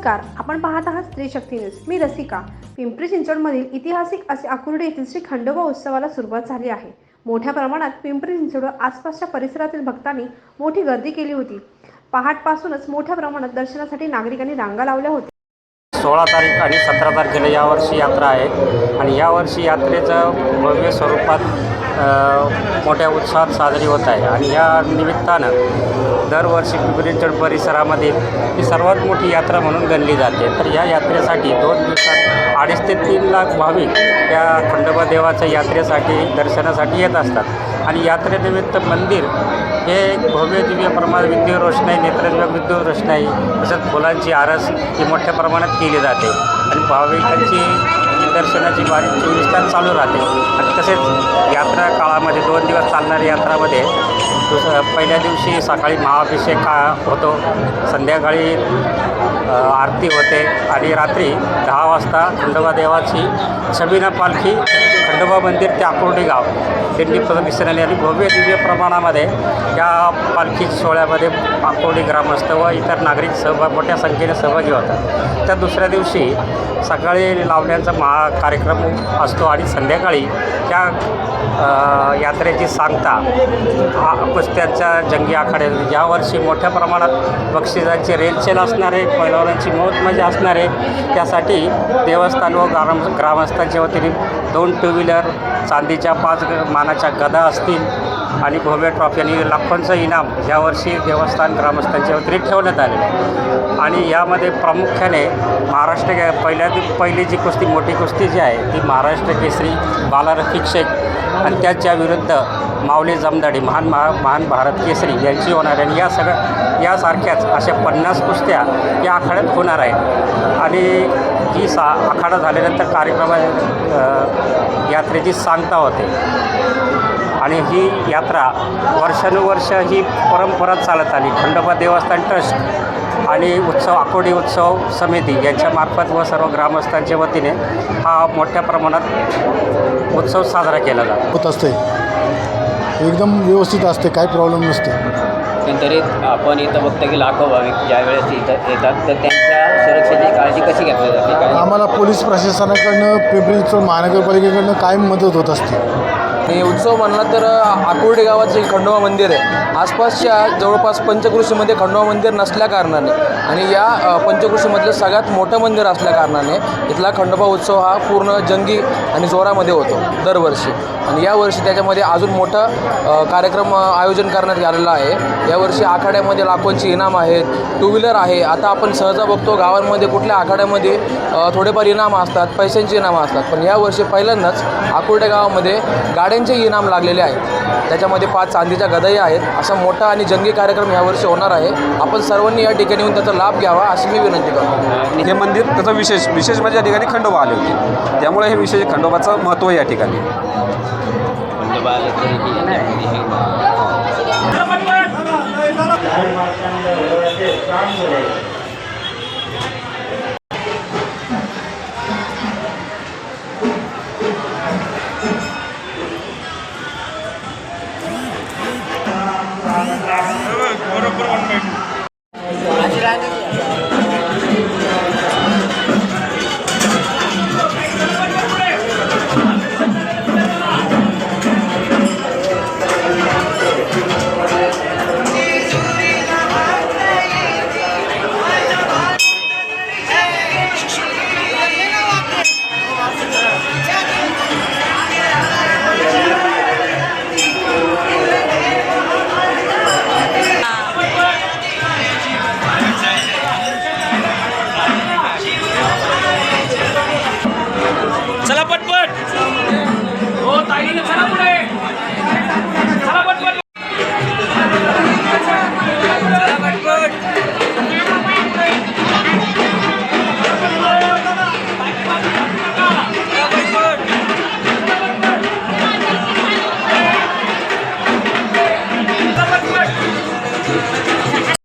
नमस्कार आपण पाहत आहात स्त्री शक्ती न्यूज. मी रसिका. पिंपरी चिंचवडमधील ऐतिहासिक असे आकुर्डे येथील श्री खंडोबा उत्सवाला सुरुवात झाली आहे. मोठ्या प्रमाणात पिंपरी चिंचवड आसपासच्या परिसरातील भक्तांनी मोठी गर्दी केली होती. पहाटपासूनच मोठ्या प्रमाणात दर्शनासाठी नागरिकांनी रांगा लावल्या होत्या. सोळा तारीख आणि सतरा तारखेला यावर्षी यात्रा आहे. आणि यावर्षी यात्रेचं भव्य स्वरूपात मोठ्या उत्साहात साजरी होत आहे. आणि या निमित्तानं दरवर्षी पिंपरीचड परिसरामध्ये ही सर्वात मोठी यात्रा म्हणून गणली जाते. तर या यात्रेसाठी दोन दिवसात अडीच ते तीन लाख भाविक या खंडोबा देवाच्या यात्रेसाठी दर्शनासाठी येत असतात. आणि यात्रेनिमित्त मंदिर हे एक भव्य दिव्य प्रमाणात विद्युत रोषणाई नेत्रदिव्य विद्युत रोषणाई तसंच फुलांची आरस ही मोठ्या प्रमाणात केली जाते. आणि भाविकांची दर्शनाची वारी चोवीस तास चालू राहते. आणि तसेच यात्रा काळामध्ये दोन दिवस चालणाऱ्या यात्रामध्ये दुसरं पहिल्या दिवशी सकाळी महाअभिषेक का होतो. संध्याकाळी आरती होते. आणि रात्री दहा वाजता खंडोबा देवाची छबिना पालखी खंडोबा मंदिर ते आकुर्डी गाव त्यांनी प्रदक्षिण आणि भव्य दिव्य प्रमाणामध्ये या पालखी सोहळ्यामध्ये आकुर्डी ग्रामस्थ व इतर नागरिक सहभाग मोठ्या संख्येने सहभागी होतात. त्या दुसऱ्या दिवशी सकाळी लावण्यांचा महा कार्यक्रम असतो आणि संध्याकाळी त्या यात्रेची सांगता कुस्त्यांच्या जंगी आखाडे यावर्षी मोठ्या प्रमाणात बक्षिसांची रेलचेल असणारे पैलवानांची मौत म्हणजे मजा असणारे त्यासाठी देवस्थान व ग्राम ग्रामस्थांच्या वतीने दोन टू व्हीलर चांदीच्या पाच ग- मानाच्या गदा असतील आणि भव्य ट्रॉफी आणि लाखोंचं इनाम यावर्षी देवस्थान ग्रामस्थांच्या वतीने ठेवण्यात आलेलं आहे. आणि यामध्ये प्रामुख्याने महाराष्ट्र गे- पहिल्या पहिली जी कुस्ती मोठी कुस्ती जी आहे ती महाराष्ट्र केसरी बालारफिक शेख आणि त्याच्या विरुद्ध माऊली जमदाडी महान महा महान भारत केसरी यांची होणार आहे. आणि या सगळ्या यासारख्याच अशा पन्नास कुस्त्या या आखाड्यात होणार आहेत. आणि ही सा आखाडा झाल्यानंतर कार्यक्रमा यात्रेची सांगता होते. आणि ही यात्रा वर्षानुवर्ष ही परंपरा चालत आली. खंडोबा देवस्थान ट्रस्ट आणि उत्सव आकोडी उत्सव समिती यांच्यामार्फत व सर्व ग्रामस्थांच्या वतीने हा मोठ्या प्रमाणात उत्सव साजरा केला जातो. होत असते एकदम व्यवस्थित असते काही प्रॉब्लेम नसते. एकंदरीत आपण इथं बघतो की लाखो भाविक ज्यावेळेस इथं येतात तर त्यांच्या सुरक्षेची काळजी कशी घेतली जाते? काय आम्हाला पोलीस प्रशासनाकडनं पिंपरी चिंचवड महानगरपालिकेकडनं कायम मदत होत असते. आणि उत्सव म्हणला तर आकुर्डे गावाचं जे खंडोबा मंदिर आहे. आसपासच्या जवळपास पंचकृषीमध्ये खंडोबा मंदिर नसल्या कारणाने आणि या पंचकृषीमधलं सगळ्यात मोठं मंदिर असल्या कारणाने इथला खंडोबा उत्सव हा पूर्ण जंगी आणि जोरामध्ये होतो दरवर्षी. आणि यावर्षी त्याच्यामध्ये अजून मोठा कार्यक्रम आयोजन करण्यात आलेला आहे. यावर्षी आखाड्यामध्ये लाखोंची इनाम आहेत. टू व्हीलर आहे. आता आपण सहजा बघतो गावांमध्ये कुठल्या आखाड्यामध्ये थोडेफार इनाम असतात पैशांची इनामं असतात. पण यावर्षी पहिल्यांदाच आकुर्डे गावामध्ये गाड्यांचे इनाम लागलेले आहेत. त्याच्यामध्ये पाच चांदीच्या गदाई आहेत. असा मोठा आणि जंगी कार्यक्रम यावर्षी होणार आहे. आपण सर्वांनी या ठिकाणी येऊन त्याचा लाभ घ्यावा अशी मी विनंती करतो. हे मंदिर त्याचं विशेष विशेष म्हणजे या ठिकाणी खंडोबा आले होते. त्यामुळे हे विशेष खंडोबाचं महत्त्व आहे या ठिकाणी. खंडोबा आले तरी की नाही